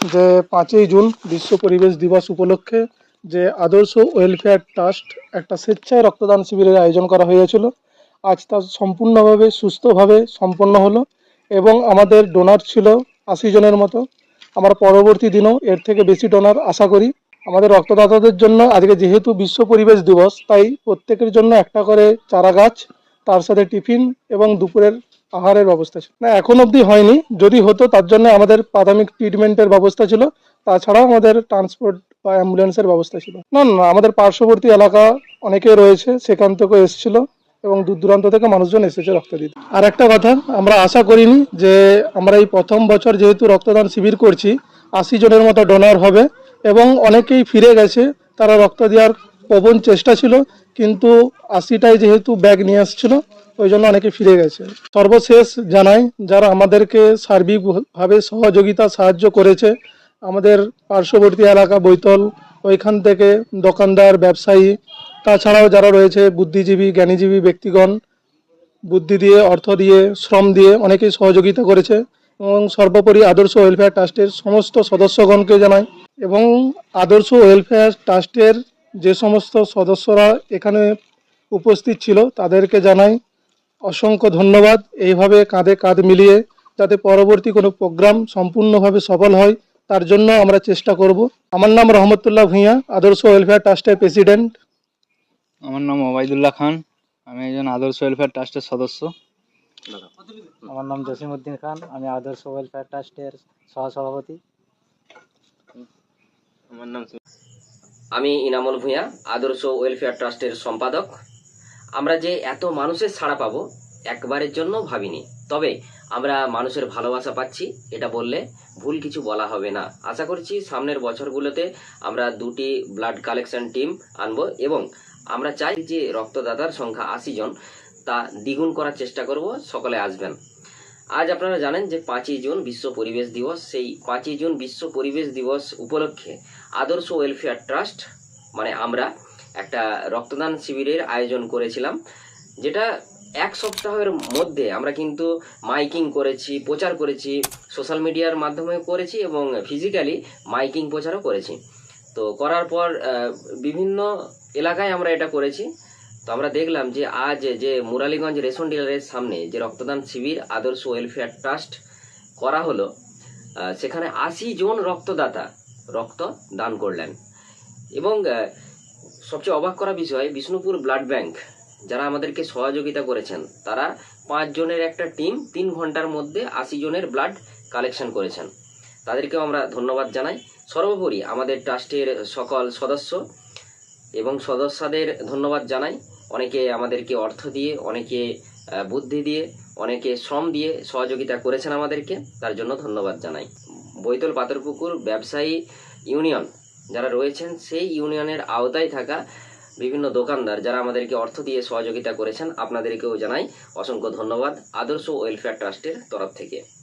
যে পাঁচই জুন বিশ্ব পরিবেশ দিবস উপলক্ষে যে আদর্শ ওয়েলফেয়ার ট্রাস্ট একটা স্বেচ্ছায় রক্তদান শিবিরের আয়োজন করা হয়েছিল, আজ তা সম্পূর্ণভাবে, সুস্থভাবে সম্পন্ন হলো এবং আমাদের ডোনার ছিল আশি জনের মতো। আমরা পরবর্তী দিনেও এর থেকে বেশি ডোনার আশা করি। আমাদের রক্তদাতাদের জন্য আজকে যেহেতু বিশ্ব পরিবেশ দিবস, তাই প্রত্যেকের জন্য একটা করে চারা গাছ তার সাথে টিফিন এবং দুপুরের আহারের ব্যবস্থা ছিল। না, এখন অবধি হয়নি। যদি হতো, তার জন্য আমাদের প্রাথমিক ট্রিটমেন্টের ব্যবস্থা ছিল। তাছাড়াও আমাদের ট্রান্সপোর্ট বা অ্যাম্বুলেন্সের ব্যবস্থা ছিল। না না, আমাদের পার্শ্ববর্তী এলাকা অনেকে রয়েছে, সেখান থেকে এসেছিল এবং দূর দূরান্ত থেকে মানুষজন এসেছে রক্ত দিতে। আর একটা কথা, আমরা আশা করিনি যে আমরা এই প্রথম বছর যেহেতু রক্তদান শিবির করছি, আশি জনের মতো ডোনার হবে এবং অনেকেই ফিরে গেছে, তারা রক্ত দেওয়ার প্রবণ চেষ্টা ছিল। কিন্তু আশিটাই যেহেতু ব্যাগ নিয়ে আসছিল, ওই জন্য অনেকে ফিরে গেছে। সর্বশেষ জানাই, যারা আমাদেরকে সার্বিকভাবে সহযোগিতা, সাহায্য করেছে, আমাদের পার্শ্ববর্তী এলাকা বৈতল, ওইখান থেকে দোকানদার, ব্যবসায়ী, তাছাড়াও যারা রয়েছে, বুদ্ধিজীবী, জ্ঞানীজীবী ব্যক্তিগণ, বুদ্ধি দিয়ে, অর্থ দিয়ে, শ্রম দিয়ে অনেকেই সহযোগিতা করেছে এবং সর্বোপরি আদর্শ ওয়েলফেয়ার ট্রাস্টের সমস্ত সদস্যগণকে জানাই এবং আদর্শ ওয়েলফেয়ার ট্রাস্টের যে সমস্ত সদস্যরা এখানে উপস্থিত ছিল তাদেরকে জানাই অসংখ্য ধন্যবাদ। এইভাবে কাঁধে কাঁধ মিলিয়ে যাতে পরবর্তী কোনো প্রোগ্রাম সম্পূর্ণভাবে সফল হয় তার জন্য আমরা চেষ্টা করব। আমার নাম রহমতুল্লাহ ভূঁইয়া আদর্শ ওয়েলফেয়ার ট্রাস্টের প্রেসিডেন্ট। আমার নাম ওবায়দুল্লাহ খান আমি একজন আদর্শ ওয়েলফেয়ার ট্রাস্টের সদস্য। আমার নাম জসিমউদ্দিন খান আমি আদর্শ ওয়েলফেয়ার ট্রাস্টের সহসভাপতি। আমি ইনামুল ভূঁইয়া, আদর্শ ওয়েলফেয়ার ট্রাস্টের সম্পাদক। আমরা যে এত মানুষের ছাড়া পাবো, একবারের জন্য ভাবিনি। তবে আমরা মানুষের ভালোবাসা পাচ্ছি, এটা বললে ভুল কিছু বলা হবে না। আশা করছি সামনের বছরগুলোতে আমরা দুটি ব্লাড কালেকশন টিম আনব এবং আমরা চাই যে রক্তদাতার সংখ্যা আশি জন, তা দ্বিগুণ করার চেষ্টা করব, সকলে আসবেন। আজ আপনারা জানেন যে পাঁচই জুন বিশ্ব পরিবেশ দিবস। সেই পাঁচই জুন বিশ্ব পরিবেশ দিবস উপলক্ষে আদর্শ ওয়েলফেয়ার ট্রাস্ট মানে আমরা একটা রক্তদান শিবিরের আয়োজন করেছিলাম, যেটা এক সপ্তাহের মধ্যে আমরা কিন্তু মাইকিং করেছি, প্রচার করেছি সোশ্যাল মিডিয়ার মাধ্যমে করেছি এবং ফিজিক্যালি মাইকিং প্রচারও করেছি। তো করার পর বিভিন্ন এলাকায় আমরা এটা করেছি। তো আমরা দেখলাম যে আজ যে মুরালীগঞ্জ রেশন ডিলারের সামনে যে রক্তদান শিবির, আদর্শ ওয়েলফেয়ার ট্রাস্ট করা হলো সেখানে আশি জন রক্তদাতা রক্ত দান করলেন। এবং সবচেয়ে অবাক করা বিষয়, বিষ্ণুপুর ব্লাড ব্যাংক যারা আমাদেরকে সহযোগিতা করেছেন, তারা পাঁচ জনের একটা টিম তিন ঘণ্টার মধ্যে আশি জনের ব্লাড কালেকশন করেছেন। তাদেরকেও আমরা ধন্যবাদ জানাই। সর্বোপরি আমাদের ট্রাস্টের সকল সদস্য এবং সদস্যদের ধন্যবাদ জানাই। অনেকে আমাদেরকে অর্থ দিয়ে, অনেকে বুদ্ধি দিয়ে, অনেকে শ্রম দিয়ে সহযোগিতা করেছেন আমাদেরকে, তার জন্য ধন্যবাদ জানাই। বৈতল পাথরপুকুর ব্যবসায়ী ইউনিয়ন যারা রয়েছেন, সেই ইউনিয়নের আওতায় থাকা বিভিন্ন দোকানদার যারা আমাদেরকে অর্থ দিয়ে সহযোগিতা করেছেন, আপনাদেরকেও জানাই অসংখ্য ধন্যবাদ। আদর্শ ওয়েলফেয়ার ট্রাস্টের তরফ থেকে।